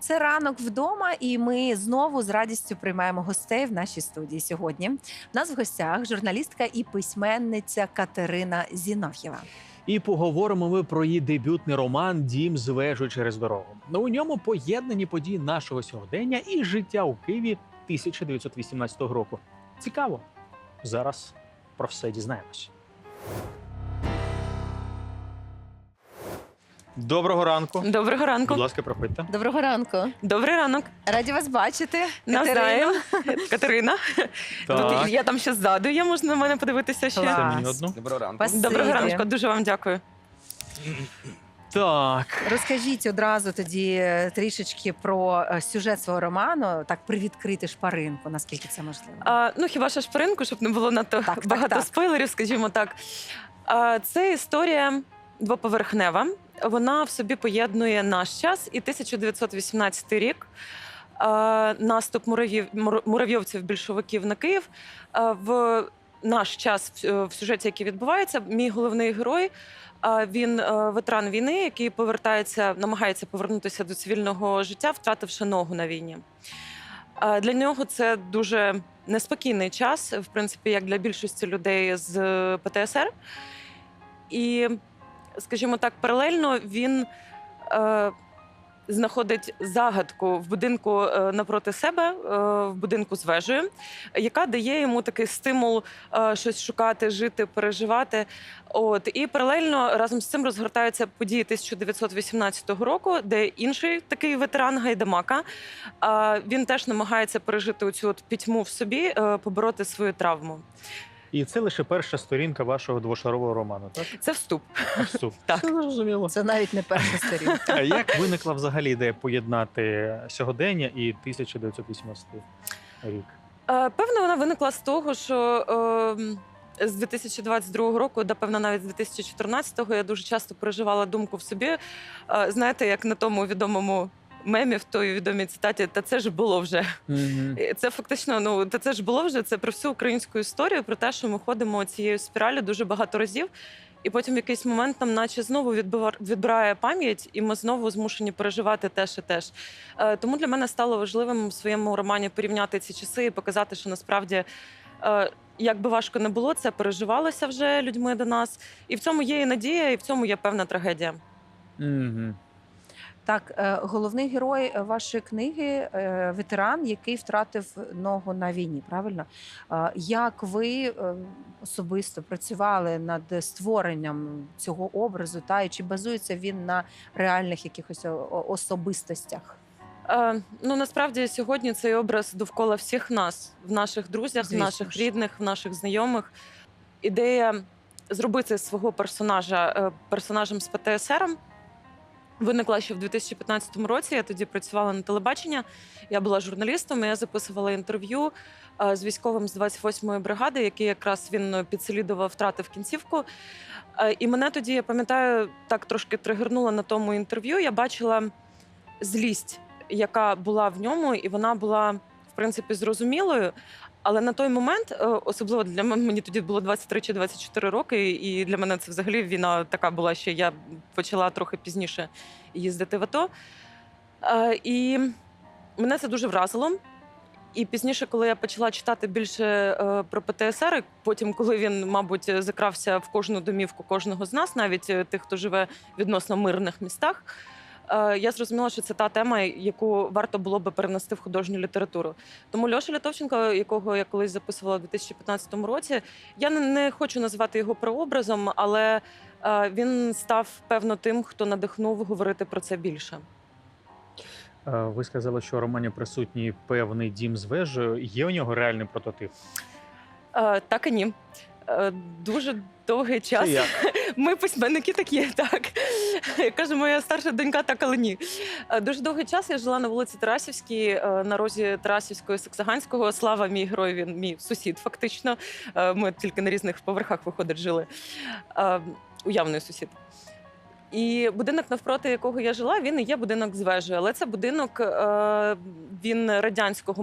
Це ранок вдома, і ми знову з радістю приймаємо гостей в нашій студії сьогодні. У нас в гостях журналістка і письменниця Катерина Зінов'єва. І поговоримо ми про її дебютний роман Дім з вежу через дорогу. Ну, у ньому поєднані події нашого сьогодення і життя у Києві 1918 року. Цікаво. Зараз про все дізнаємось. Доброго ранку. Доброго ранку. Будь ласка, проходьте. Доброго ранку. Добрий ранок. Раді вас бачити. Навзаєм. Катерина. Так. Тут я там ще ззаду. Я можна на мене подивитися ще. Клас. Це мені одну. Доброго ранку. Доброго ранку. Дуже вам дякую. Так. Розкажіть одразу тоді е, трішечки про е, сюжет свого роману, так привідкрити шпаринку, наскільки це можливо. А, ну хіба що шпаринку, щоб не було надто Так, так, багато так. спойлерів, скажімо так. А, це історія двоповерхнева. Вона в собі поєднує наш час і 1918 рік. Наступ муравів, муравйовців більшовиків на Київ. В наш час в, в сюжеті, який відбувається, мій головний герой. Він е, ветеран війни, який повертається, намагається повернутися до цивільного життя, втративши ногу на війні. Для нього це дуже неспокійний час, в принципі, як для більшості людей з е, ПТСР. І, скажімо так, паралельно він е, знаходить загадку в будинку е, напроти себе, е, в будинку з вежею, яка дає йому такий стимул е, щось шукати, жити, переживати. От і паралельно разом з цим розгортаються події 1918 року, де інший такий ветеран Гайдамака. е, Він теж намагається пережити оцю от пітьму в собі, е, побороти свою травму. І це лише перша сторінка вашого двошарового роману, так? Це вступ. Вступ. Так. Все зрозуміло. Це навіть не перша сторінка. А як виникла взагалі ідея поєднати сьогодення і 1918 рік? Е, Певно, вона виникла з того, що е, з 2022 року, да певно, навіть з 2014-го я дуже часто переживала думку в собі. Е, знаєте, як на тому відомому мемі в той відомій цитаті, та це ж було вже. Це фактично, ну та це ж було вже це про всю українську історію, про те, що ми ходимо цією спіралю дуже багато разів. І потім в якийсь момент нам, наче знову відбирає пам'ять, і ми знову змушені переживати теж і теж. Е, Тому для мене стало важливим в своєму романі порівняти ці часи і показати, що насправді. е, Як би важко не було, це переживалося вже людьми до нас, і в цьому є і надія, і в цьому є певна трагедія. Угу. Так, е, головний герой е, вашої книги е, ветеран, який втратив ногу на війні. Правильно? Як ви особисто працювали над створенням цього образу, та і чи базується він на реальних якихось особистостях? Ну насправді сьогодні цей образ довкола всіх нас, в наших друзях, Звісно в наших рідних, в наших знайомих. Ідея зробити свого персонажа персонажем з ПТСР виникла ще в 2015 році. Я тоді працювала на телебаченні. Я була журналістом. Я записувала інтерв'ю е, з військовим з 28-ї бригади, який якраз він підслідував, втратив кінцівку. Е, І мене тоді, я пам'ятаю, так трошки тригернуло на тому інтерв'ю. Я бачила злість, яка була в ньому, і вона була в принципі зрозумілою. Але на той момент, е, особливо для мене, мені тоді було 23 чи 24 роки, і для мене це взагалі війна така була, що я почала трохи пізніше їздити в АТО. Е, І мене це дуже вразило. І пізніше, коли я почала читати більше е, про ПТСР, потім, коли він, мабуть, закрався в кожну домівку кожного з нас, навіть тих, хто живе в відносно мирних містах, я зрозуміла, що це та тема, яку варто було би перенести в художню літературу. Тому Льоша Лятовченко, якого я колись записувала у 2015 році, я не, хочу називати його прообразом, але е, він став певно тим, хто надихнув говорити про це більше. Е, Ви сказали, що в романі присутній певний дім з вежею. Є у нього реальний прототип? Е, так і ні. Е, дуже довгий час. Як? Ми письменники такі, так. Як каже моя старша донька, так, але ні. Е, Дуже довгий час я жила на вулиці Тарасівській, е, на розі Тарасівського і Саксаганського. Слава, мій герой, він мій сусід, фактично. Ми тільки на різних поверхах виходить жили. Уявний сусід. І будинок, навпроти якого я жила, він і є будинок з вежею. Але це будинок е, він радянського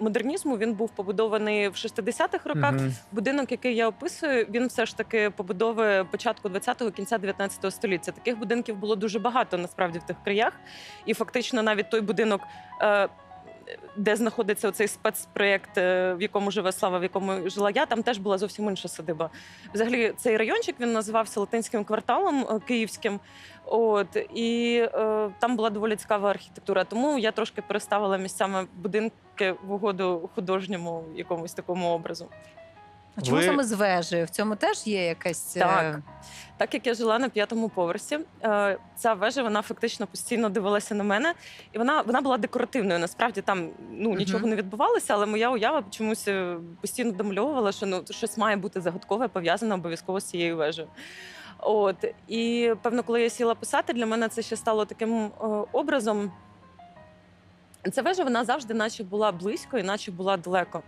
модернізму. Він був побудований в 60-х роках. Мгм. Будинок, який я описую, він все ж таки побудови початку 20-го, кінця 19-го століття. Таких будинків було дуже багато насправді в тих краях. І фактично навіть той будинок. Де знаходиться цей спецпроєкт, е, в якому живе слава, в якому жила я, там теж була зовсім інша садиба. Взагалі, цей райончик він називався латинським кварталом е, київським. От і е, там була доволі цікава архітектура. Тому я трошки переставила місцями будинки в угоду художньому якомусь такому образу. А чому Ви- саме з вежею? В цьому теж є якась е, Так. Так як я жила на п'ятому поверсі, е, ця вежа вона фактично постійно дивилася на мене, і вона, вона була декоративною. Насправді там ну нічого не відбувалося, але моя уява чомусь е, постійно домальовувала, що ну щось має бути загадкове, пов'язане обов'язково з цією вежею. От і певно, коли я сіла писати, для мене це ще стало таким образом. Ця вежа вона завжди, наче була близько, і наче була далеко.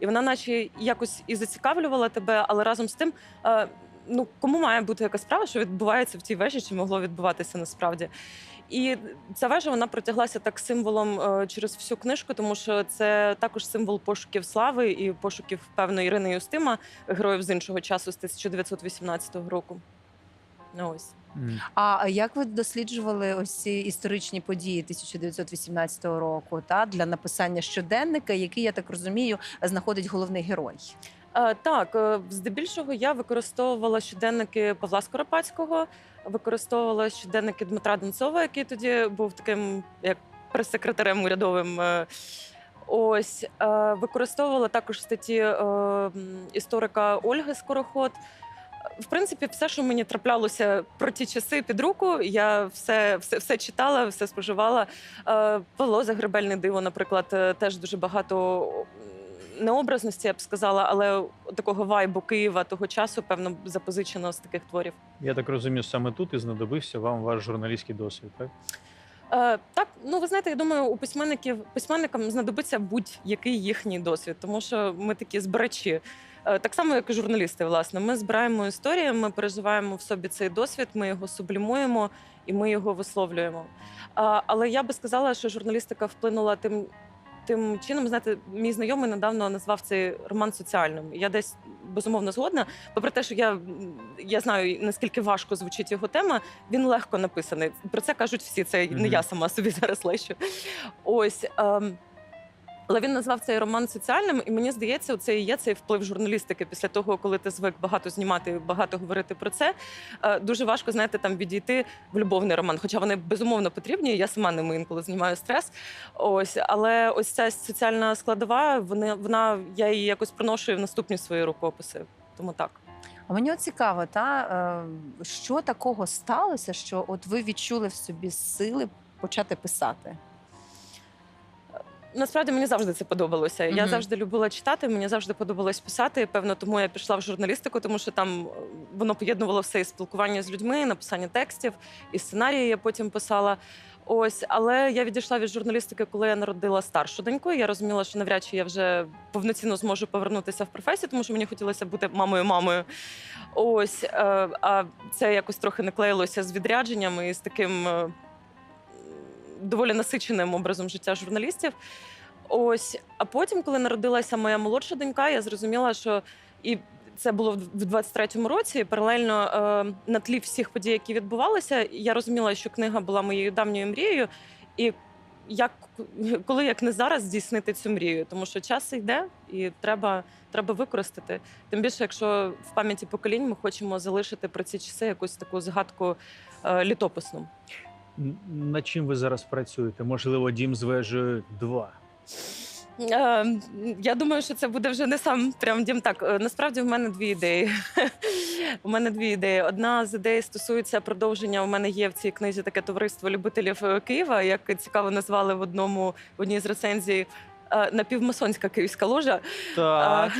І вона, наче якось і зацікавлювала тебе, але разом з тим, е, ну кому має бути якась справа, що відбувається в цій вежі, чи могло відбуватися насправді. І ця вежа вона протяглася так символом е, через всю книжку, тому що це також символ пошуків слави і пошуків певної Ірини Юстима, героїв з іншого часу з 1918 року. Ось. А як ви досліджували ось ці історичні події 1918 року та для написання щоденника, який я так розумію, знаходить головний герой? Е, Так, е, здебільшого я використовувала щоденники Павла Скоропадського, використовувала щоденники Дмитра Донцова, який тоді був таким як прес-секретарем урядовим. е, Ось е, використовувала також статті е, історика Ольги Скороход. В принципі, все, що мені траплялося про ті часи під руку, я все, все, все читала, все споживала. Е, Павло Загребельне диво, наприклад, е, теж дуже багато необразності, я б сказала, але такого вайбу Києва того часу, певно, запозичено з таких творів. Я так розумію, саме тут і знадобився вам ваш журналістський досвід, так? Е, так, ну ви знаєте, я думаю, у письменників письменникам знадобиться будь-який їхній досвід, тому що ми такі збирачі. Е, Так само, як і журналісти, власне, ми збираємо історії, ми переживаємо в собі цей досвід, ми його сублімуємо і ми його висловлюємо. А, Але я би сказала, що журналістика вплинула тим. Тим чином, знаєте, мій знайомий недавно назвав цей роман соціальним. Я десь безумовно згодна. Попри те, що я, я знаю, наскільки важко звучить його тема, він легко написаний. Про це кажуть всі. Це не я сама собі зараз лещу. Ось. Ем, але він назвав цей роман соціальним, і мені здається, це і є цей вплив журналістики після того, коли ти звик багато знімати, багато говорити про це. Е, Дуже важко, знаєте, там відійти в любовний роман. Хоча вони безумовно потрібні. Я сама ними інколи знімаю стрес. Ось, але ось ця соціальна складова, вона, вона я її якось приношую в наступні свої рукописи. Тому так. А мені цікаво, та е, що такого сталося, що от ви відчули в собі сили почати писати? Насправді мені завжди це подобалося. Я Мгм. завжди любила читати, мені завжди подобалось писати. Певно, тому я пішла в журналістику, тому що там е, воно поєднувало все і спілкування з людьми, і написання текстів, і сценарії я потім писала. Ось, але я відійшла від журналістики, коли я народила старшу доньку. і Я розуміла, що навряд чи я вже повноцінно зможу повернутися в професію, тому що мені хотілося бути мамою-мамою. Ось, е, а це якось трохи не клеїлося з відрядженнями і з таким е, доволі насиченим образом життя журналістів. Ось, а потім, коли народилася моя молодша донька, я зрозуміла, що і це було в 23-му році. Паралельно е, на тлі всіх подій, які відбувалися, я розуміла, що книга була моєю давньою мрією. І як коли як не зараз здійснити цю мрію, тому що час йде і треба, треба використати. Тим більше, якщо в пам'яті поколінь ми хочемо залишити про ці часи якусь таку згадку е, літописну. Над чим ви зараз працюєте? Можливо, дім з вежею 2? Е, я думаю, що це буде вже не сам прям дім. Так е, насправді в мене дві ідеї. У мене дві ідеї. Одна з ідей стосується продовження. У мене є в цій книзі таке товариство любителів е, Києва, як цікаво назвали в одному в одній з рецензій. Е, Напівмасонська київська ложа. Так.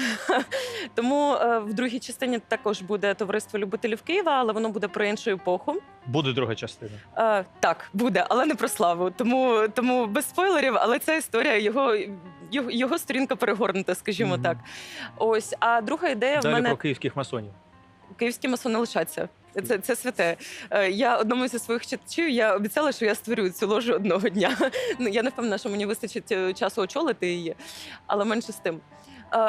Тому е, в другій частині також буде товариство любителів Києва, але воно буде про іншу епоху. Буде друга частина. Е, так, буде, але не про славу. Тому, тому без спойлерів, але ця історія його. Його, його сторінка перегорнута, скажімо Мгм. так. Ось, а друга ідея в мене про київських масонів. київські масони лишаться. Це, це святе. Е, Я одному зі своїх читачів я обіцяла, що я створю цю ложу одного дня. Ну я не впевнена, що мені вистачить е, часу очолити її, але менше з тим. Е,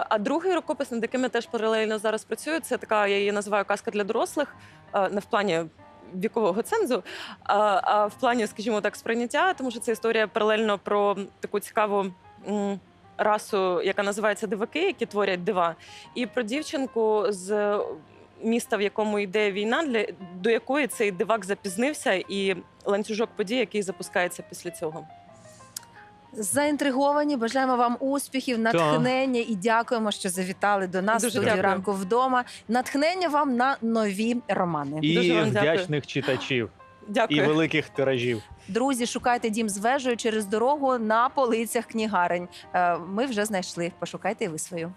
А другий рукопис, над яким я теж паралельно зараз працюю, це така, я її називаю казка для дорослих, не в плані вікового цензу, а в плані, скажімо так, сприйняття, тому що це історія паралельно про таку цікаву. Расу, яка називається диваки, які творять дива, і про дівчинку з міста, в якому йде війна, для до якої цей дивак запізнився, і ланцюжок подій, який запускається після цього. Заінтриговані, бажаємо вам успіхів, натхнення і дякуємо, що завітали до нас в Дуже студію дякую. ранку вдома. Натхнення вам на нові романи. І Дуже вам дякую. вдячних читачів, і великих тиражів. Друзі, шукайте дім з вежею через дорогу на полицях книгарень. Е, Ми вже знайшли. Пошукайте і ви свою.